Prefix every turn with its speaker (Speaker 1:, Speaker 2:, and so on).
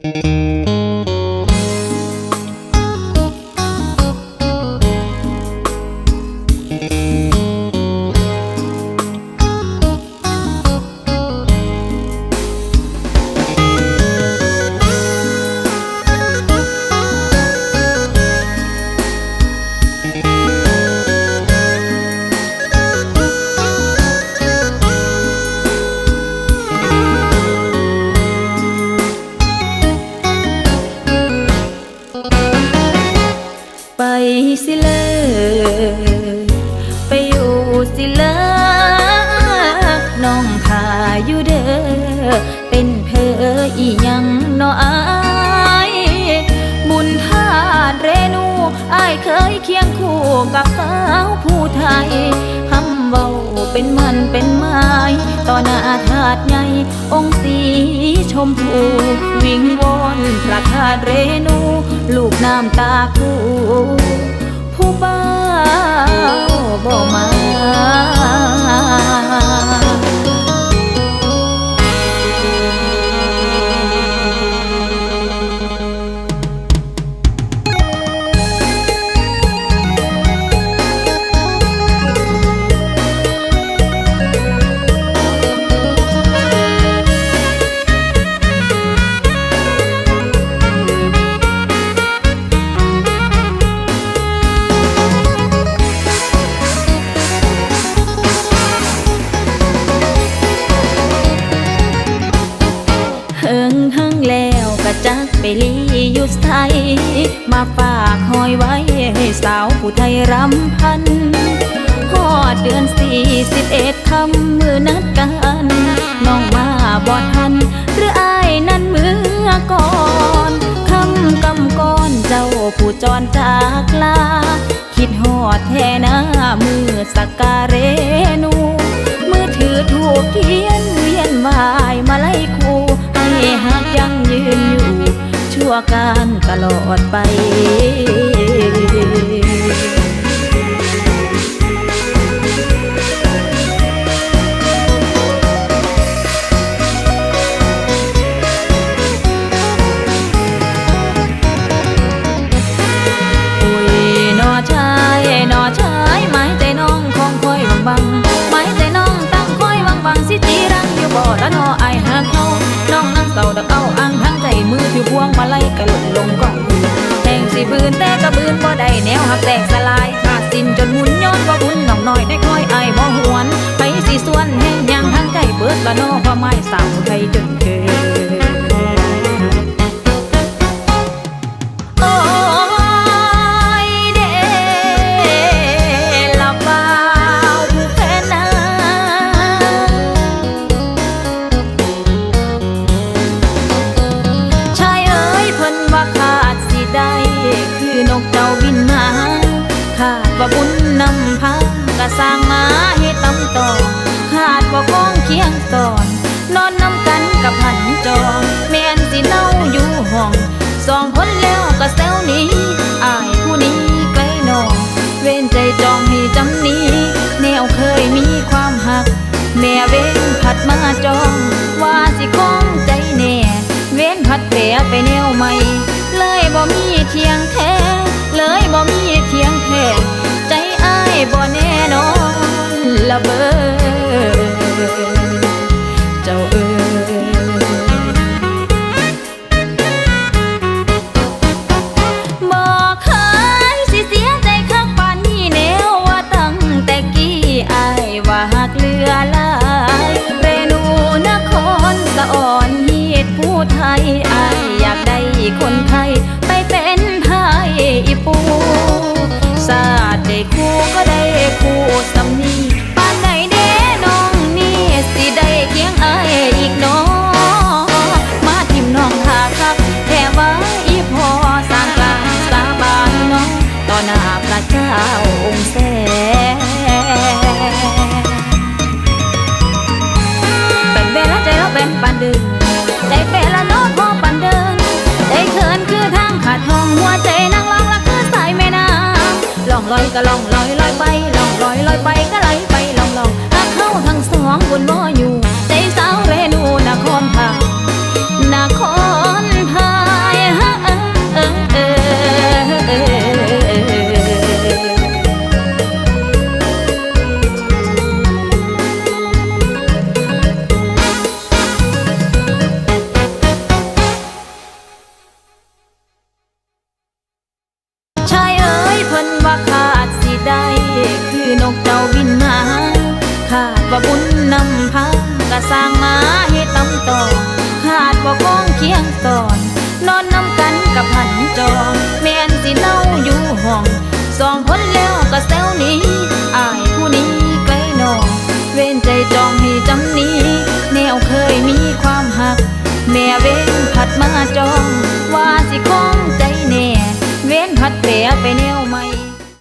Speaker 1: ไกับสาวผู้ไทยคำเบาเป็นมันเป็นไม้ต่อหน้าธาตุใหญ่องค์สีชมพูวิงวอนพระธาตุเรนู ลูกน้ำตาคูผู้บ้าบ่มา มาฝากหอยไว้ให้สาวผู้ไทยรำพันฮอดเดือนสี่สิบเอ็ดคำมือนัดกันน้องมาบ่ทัน หรืออายนั้นมือก่อนคำกำก้อนเจ้าผู้จรจากลา คิดฮอดแท่หน้ามือสักการเรนู วการตลอดไปอุ้ยนอชายนอชายไม้ใจน้องคงคอยบังบังไวงมาไล่กระหล่นลงก่องแทงสิบืนแต่กระบืนบ่ได้แนวหักแตกสลายขาดสิ้นจนหมุนย้อนว่าบุญน้องน้อยได้คอยไอ้บ่หวน ไปสิส่วนแห่งยังทั้งใจเบิดละนอเพราไม่สาวไทยจน ว่าบุญนำพากะสร้างมาเฮ็ดตำต่อขาดว่าพ้องเคียงตอน นอนนำกันกับหันจองแม่นสิเล่าอยู่ห้องสองคนแล้วก็แซวนี้อายผู้นี้ไกลนองเว้นใจจองให้จำนี้ แนวเคยมีความหัก แม่เว้นผัดมาจอง ก็ล่องลอยลอยไปล่องลอยลอยไปก็ไหลไปล่องลองหักเข้าทั้งสองบนบ่อยู่ ว่าบุญนำพากะสร้างมาให้ตำตองขาดว่าคงเคียงตอน นอนนำกันกับหันจองแม่นสิเน่าอยู่ห้องสองคนแล้วก็เซลนี้อายผู้นี้ไกลนองเว้นใจ